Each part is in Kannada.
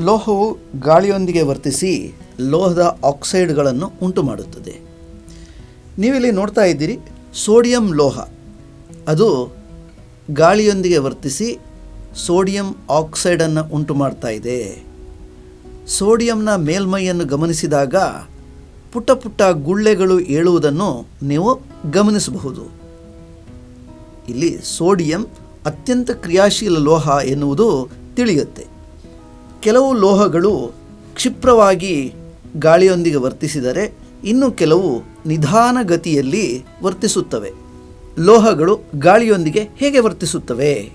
ಲೋಹವು ಗಾಳಿಯೊಂದಿಗೆ ವರ್ತಿಸಿ ಲೋಹದ ಆಕ್ಸೈಡ್ಗಳನ್ನು ಉಂಟು ಮಾಡುತ್ತದೆ ನೀವಿಲ್ಲಿ ನೋಡ್ತಾ ಇದ್ದೀರಿ, ಸೋಡಿಯಂ ಲೋಹ. ಅದು ಗಾಳಿಯೊಂದಿಗೆ ವರ್ತಿಸಿ ಸೋಡಿಯಂ ಆಕ್ಸೈಡನ್ನು ಉಂಟು ಮಾಡ್ತಾ ಇದೆ. ಸೋಡಿಯಂನ ಮೇಲ್ಮೈಯನ್ನು ಗಮನಿಸಿದಾಗ ಪುಟ್ಟ ಪುಟ್ಟ ಗುಳ್ಳೆಗಳು ಏಳುವುದನ್ನು ನೀವು ಗಮನಿಸಬಹುದು. ಇಲ್ಲಿ ಸೋಡಿಯಂ ಅತ್ಯಂತ ಕ್ರಿಯಾಶೀಲ ಲೋಹ ಎನ್ನುವುದು ತಿಳಿಯುತ್ತೆ. ಕೆಲವು ಲೋಹಗಳು ಕ್ಷಿಪ್ರವಾಗಿ ಗಾಳಿಯೊಂದಿಗೆ ವರ್ತಿಸಿದರೆ ಇನ್ನು ಕೆಲವು ನಿಧಾನ ಗತಿಯಲ್ಲಿ ವರ್ತಿಸುತ್ತವೆ. ಲೋಹಗಳು ಗಾಳಿಯೊಂದಿಗೆ ಹೇಗೆ ವರ್ತಿಸುತ್ತವೆ?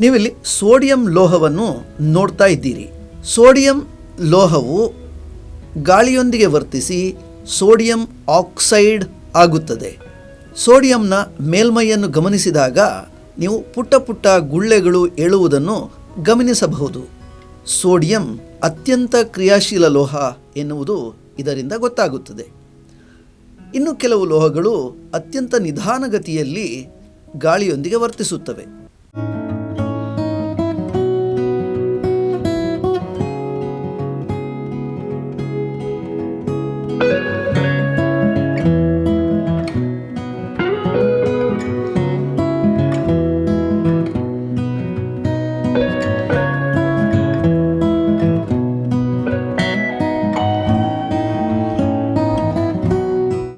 ನೀವಿಲ್ಲಿ ಸೋಡಿಯಂ ಲೋಹವನ್ನು ನೋಡ್ತಾ ಇದ್ದೀರಿ. ಸೋಡಿಯಂ ಲೋಹವು ಗಾಳಿಯೊಂದಿಗೆ ವರ್ತಿಸಿ ಸೋಡಿಯಂ ಆಕ್ಸೈಡ್ ಆಗುತ್ತದೆ. ಸೋಡಿಯಂನ ಮೇಲ್ಮೈಯನ್ನು ಗಮನಿಸಿದಾಗ ನೀವು ಪುಟ್ಟ ಪುಟ್ಟ ಗುಳ್ಳೆಗಳು ಏಳುವುದನ್ನು ಗಮನಿಸಬಹುದು. ಸೋಡಿಯಂ ಅತ್ಯಂತ ಕ್ರಿಯಾಶೀಲ ಲೋಹ ಎನ್ನುವುದು ಇದರಿಂದ ಗೊತ್ತಾಗುತ್ತದೆ. ಇನ್ನು ಕೆಲವು ಲೋಹಗಳು ಅತ್ಯಂತ ನಿಧಾನಗತಿಯಲ್ಲಿ ಗಾಳಿಯೊಂದಿಗೆ ವರ್ತಿಸುತ್ತವೆ.